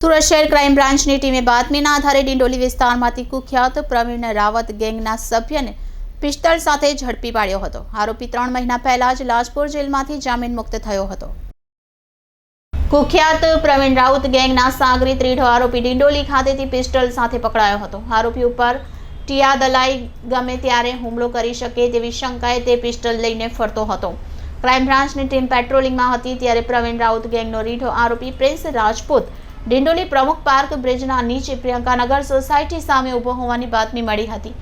સુરત શહેર ક્રાઇમ બ્રાન્ચની ટીમે બાતમીના આધારે ડિંડોલી વિસ્તારમાંથી કુખ્યાત પ્રવીણ રાવત ગેંગના સભ્યને પિસ્તલ સાથે ઝડપી પાડ્યો હતો. આરોપી ત્રણ મહિના પહેલા જ લાજપુર જેલમાંથી જામીન મુક્ત થયો હતો. કુખ્યાત પ્રવીણ રાઉત ગેંગના સાગરી ત્રીઢો આરોપી ડિંડોલી ખાતેથી પિસ્ટલ સાથે પકડાયો હતો. આરોપી ઉપર ટિયા દલાઈ ગમે ત્યારે હુમલો કરી શકે તેવી શંકાએ તે પિસ્ટલ લઈને ફરતો હતો. ક્રાઇમ બ્રાન્ચની ટીમ પેટ્રોલિંગમાં હતી ત્યારે પ્રવીણ રાઉત ગેંગનો રીઢો આરોપી પ્રિન્સ રાજપૂત ડિંડોલી પ્રમુખ પાર્ક બ્રિજના નીચે પ્રિયંકાનગર સોસાયટી સામે ઊભો હોવાની બાતમી મળી હતી.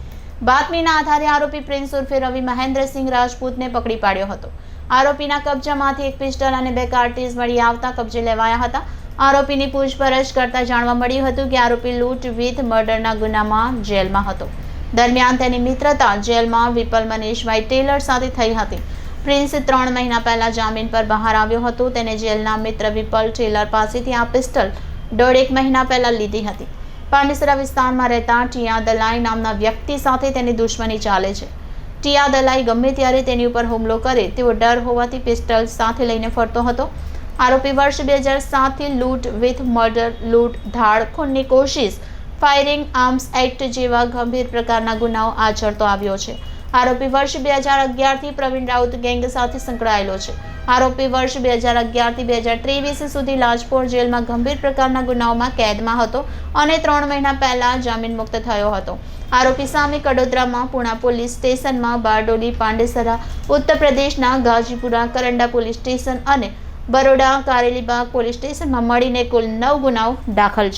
બાતમીના આધારે આરોપી પ્રિન્સ ઉર્ફે રવિ મહેન્દ્રસિંહ રાજપૂતને પકડી પાડ્યો હતો. આરોપીના કબજામાંથી એક પિસ્ટલ અને બે કાર્ટીઝ મળી આવતા કબજે લેવાયા હતા. આરોપીની પૂછપરછ કરતા જાણવા મળ્યું હતું કે આરોપી લૂંટ વિથ મર્ડરના ગુનામાં જેલમાં હતો. દરમિયાન તેની મિત્રતા જેલમાં વિપલ મનીષભાઈ ટેલર સાથે થઈ હતી. પ્રિન્સ ત્રણ મહિના પહેલા જામીન પર બહાર આવ્યો હતો. તેને જેલના મિત્ર વિપલ ટેલર પાસેથી આ પિસ્ટલ દોઢેક મહિના પહેલા લીધી હતી. પાંડેસરા વિસ્તારમાં રહેતા ટિયા દલાઈ નામના વ્યક્તિ સાથે તેની દુશ્મની ચાલે છે. ટિયા દલાઈ ગમે ત્યારે તેની ઉપર હુમલો કરે તેવો ડર હોવાથી પિસ્ટલ સાથે લઈને ફરતો હતો. આરોપી વર્ષ બે હજાર સાતથી લૂંટ વિથ મર્ડર, લૂંટ, ધાડ, ખૂનની કોશિશ, ફાયરિંગ આર્મ્સ એક્ટ જેવા ગંભીર પ્રકારના ગુનાઓ આચરતો આવ્યો છે. આરોપી વર્ષ બે હજાર અગિયારથી પ્રવીણ રાઉત ગેંગ સાથે સંકળાયેલો છે. આરોપી વર્ષ બે હજાર અગિયારથી બે હજાર ત્રેવીસ સુધી લાજપોર જેલમાં ગંભીર પ્રકારના ગુનાઓમાં કેદમાં હતો અને ત્રણ મહિના પહેલા જામીન મુક્ત થયો હતો. આરોપી સામે કડોદરામાં પુણા પોલીસ સ્ટેશનમાં બારડોલી, પાંડેસરા ઉત્તર પ્રદેશના ગાજીપુરા, કરંડા પોલીસ સ્ટેશન અને બરોડા, કારેલીબાગ પોલીસ સ્ટેશનમાં મળીને કુલ નવ ગુનાઓ દાખલ છે.